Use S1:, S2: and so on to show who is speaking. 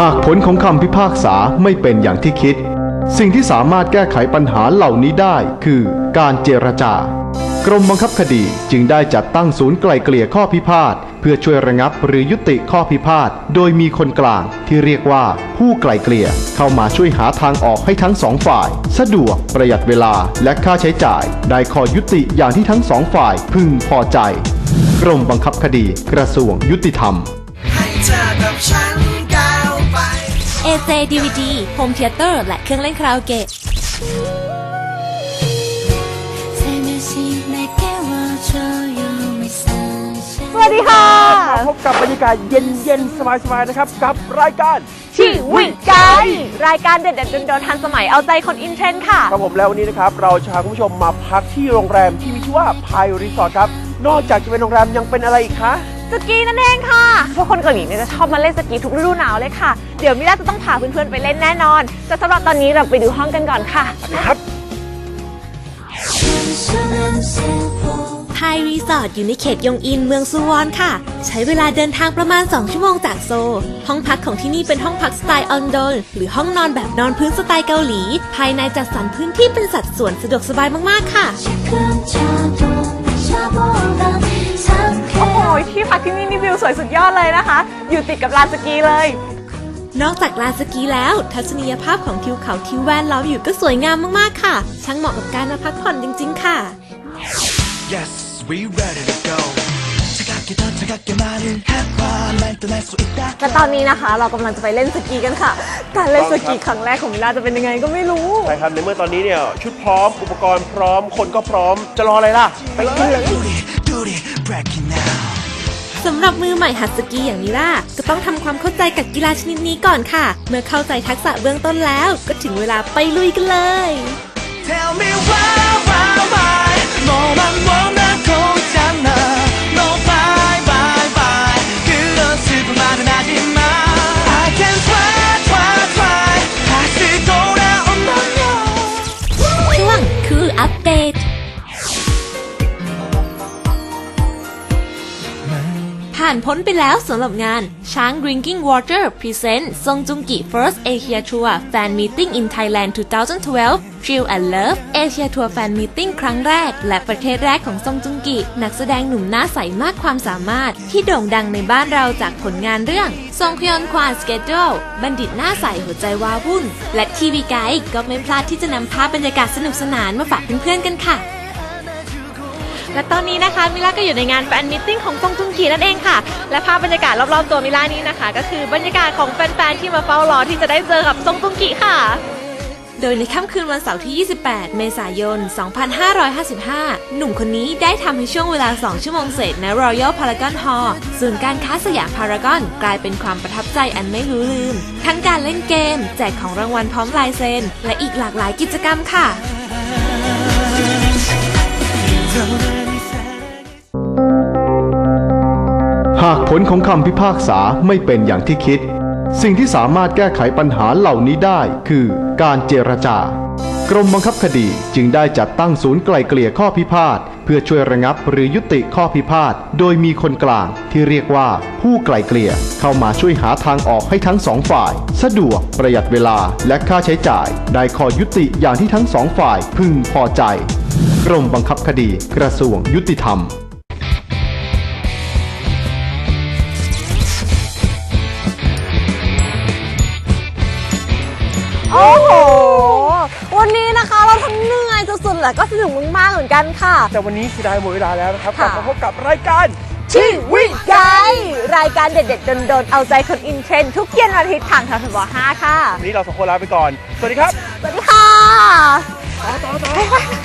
S1: หาก
S2: ผลของคำพิพากษาไม่เป็นอย่างที่คิด สิ่งที่สามารถแก้ไขปัญหาเหล่านี้ได้คือการเจรจา กรมบังคับคดีจึงได้จัดตั้งศูนย์ไกล่เกลี่ยข้อพิพาทเพื่อช่วยระงับหรือยุติข้อพิพาทโดยมีคนกลางที่เรียกว่าผู้ไกล่เกลี่ยเข้ามาช่วยหาทางออกให้ทั้งสองฝ่าย สะดวกประหยัดเวลาและค่าใช้จ่าย ได้ข้อยุติอย่างที่ทั้งสองฝ่ายพึงพอใจ กรมบังคับคดีกระทรวงยุติธรรม
S1: ให้เธอกับฉัน
S3: AJ DVD Home Theater และเครื่องเล่นคาราโอเกะ
S4: สวัสดีค่ะ พบกับบรรยากาศเย็นเย็นๆสบายๆ นะครับ กับรายการ
S5: ชีวิตไกด์รายการเด็ดๆโดนๆทันสมัยเอาใจคนอินเทรนด์ค่ะ
S4: ครับผมแล้ววันนี้นะครับ เราจะพาคุณผู้ชมมาพักที่โรงแรมที่มีชื่อว่าพายรีสอร์ทครับ นอกจากจะเป็นโรงแรมยังเป็นอะไรอีกคะ
S5: สกีนั่นเองค่ะเพราะคนเกาหลีเนี่ยจะชอบมาเล่นสกีทุกฤดูหนาวเลยค่ะ เดี๋ยวมิล่าจะต้องพาเพื่อนๆไปเล่นแน่นอน แต่สำหรับตอนนี้เราไปดูห้องกันก่อนค่ะ
S4: ครับ
S3: ไทยรีสอร์ทอยู่ในเขตยงอินเมืองซูวอนค่ะ ใช้เวลาเดินทางประมาณ 2 ชั่วโมงจากโซลห้องพักของที่นี่เป็นห้องพักสไตล์ออนโดนหรือห้องนอนแบบนอนพื้นสไตล์เกาหลี ภายในจัดสรรพื้นที่เป็นสัดส่วนสะดวกสบายมากๆค่ะ
S5: สุดยอดเลยนะคะ อยู่ติดกับลานสกีเลย
S3: นอกจากลานสกีแล้ว ทัศนียภาพของทิวเขาที่แวดล้อมอยู่ก็สวยงามมากๆค่ะ ช่างเหมาะกับการมาพักผ่อนจริง ๆ ค่ะ
S1: Yes we ready to go
S5: และตอนนี้นะคะ เรากำลังจะไปเล่นสกีกันค่ะ การเล่นสกีครั้งแรกของมิลาจะเป็นยังไงก็ไม่รู้
S4: ใช่ครับในเมื่อตอนนี้เนี่ยชุดพร้อมอุปกรณ์พร้อมคนก็พร้อมจะรออะไรล่ะ ไปเลย
S3: สำหรับมือใหม่หัดสกีอย่างมิล่าก็ต้องทำความเข้าใจกับกีฬาชนิดนี้ก่อนค่ะ เมื่อเข้าใจทักษะเบื้องต้นแล้ว ก็ถึงเวลาไปลุยกันเลย
S1: Tell me why why why 너만 원하고 있잖아 No bye bye bye 그런 슬픈 말은 하지 마 I can try try try 다시 돌아온다면
S3: ช่วงคืออัปเดต านพ้นไปแล้วสำหรับงานช้าง Drinking Water Present ซงจุงกิ First Asia Tour Fan Meeting in Thailand 2012 Chill and Love Asia Tour Fan Meeting ครั้งแรก และประเทศแรกของซงจุงกิ นักแสดงหนุ่มหน้าใสมากความสามารถ ที่โด่งดังในบ้านเราจากผลงานเรื่องซงคยอนควานสเกจ l บัณฑิตหน้าใสหัวใจว้าวุ่น และทีวีไกด์ก็ไม่พลาดที่จะนำภาพบรรยากาศสนุกสนานมาฝากเพื่อนๆกันค่ะ และตอนนี้นะคะมิล่าก็อยู่ในงานแฟนมิทติ้งของซงจุงกีนั่นเองค่ะ และภาพบรรยากาศรอบๆตัวมิล่านี้นะคะ ก็คือบรรยากาศของแฟนๆที่มาเฝ้ารอที่จะได้เจอกับซงจุงกีค่ะ โดยในค่ำคืนวันเสาร์ที่ 28 เมษายน 2555 หนุ่มคนนี้ได้ทำให้ช่วงเวลา 2 ชั่วโมงเศษใน Royal Paragon Hall ศูนย์การค้าสยามพารากอนกลายเป็นความประทับใจอันไม่รู้ลืม ทั้งการเล่นเกม แจกของรางวัลพร้อมลายเซ็นและอีกหลากหลายกิจกรรมค่ะ
S2: หากผลของคำพิพากษาไม่เป็นอย่างที่คิด สิ่งที่สามารถแก้ไขปัญหาเหล่านี้ได้คือการเจรจา กรมบังคับคดีจึงได้จัดตั้งศูนย์ไกล่เกลี่ยข้อพิพาทเพื่อช่วยระงับหรือยุติข้อพิพาทโดยมีคนกลางที่เรียกว่าผู้ไกล่เกลี่ยเข้ามาช่วยหาทางออกให้ทั้งสองฝ่าย สะดวกประหยัดเวลาและค่าใช้จ่าย ได้ข้อยุติอย่างที่ทั้งสองฝ่ายพึงพอใจ กรมบังคับคดีกระทรวงยุติธรรม
S5: โอ้โห วันนี้นะคะเราทั้งเหนื่อยสุดๆและก็สนุกมากๆเหมือนกันค่ะ
S4: แต่วันนี้เสียดายหมดเวลาแล้วนะครับกลั
S5: ค่ะ
S4: บมาพบกับรายการ
S5: ชีวิตไกด์รายการเด็ดๆโดนๆเอาใจคนอินเทรนด์ทุกเย็นวันอาทิตย์ทางททบ5ค่ะ
S4: วันนี้เราสองคนลาไปก่อน สวัสดีครับ
S5: สวัสดีค่ะ
S4: ต่อต่อต่อ